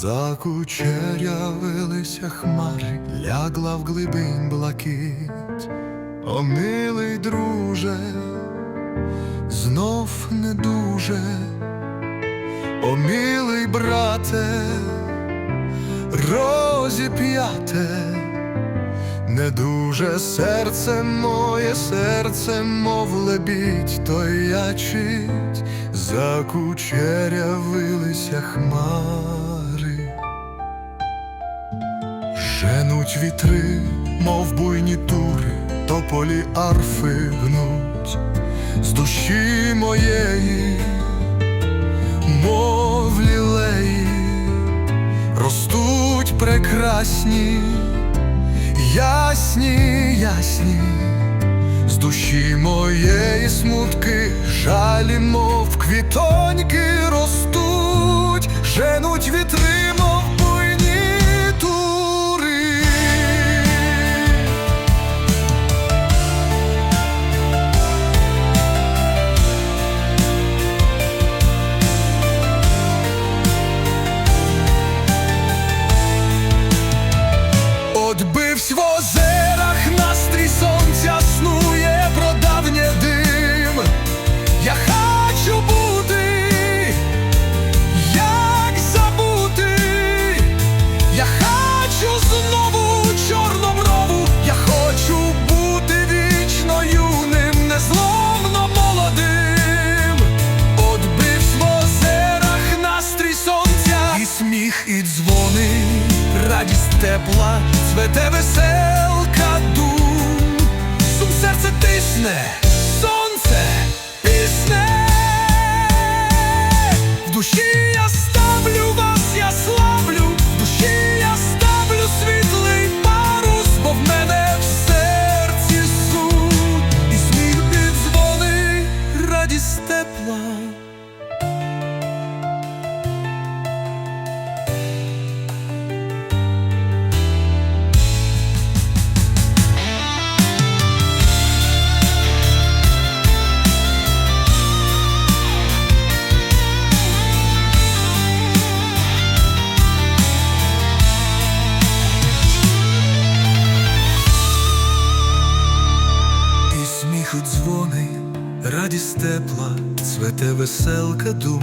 Закучерявилися хмари, лягла в глибинь блакить. О, милий друже, знов не дуже, о, милий брате, розіп'яте, не дуже серце моє, серце, мов лебідь тоячить, закучерявилися хмари. Женуть вітри, мов буйні тури, тополі арфи гнуть. З душі моєї, мов лілеї, ростуть прекрасні, ясні, ясні, з душі моєї смутки, жалі, мов квітоньки ростуть, женуть вітри, і дзвони, радість тепла, цвете веселка дум, сум серце тисне, Сміху дзвони, радість тепла, цвете веселка дум,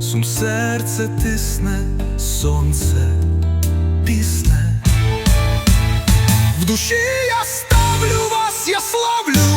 сум серце тисне, сонце пісне. В душі я ставлю вас, я славлю,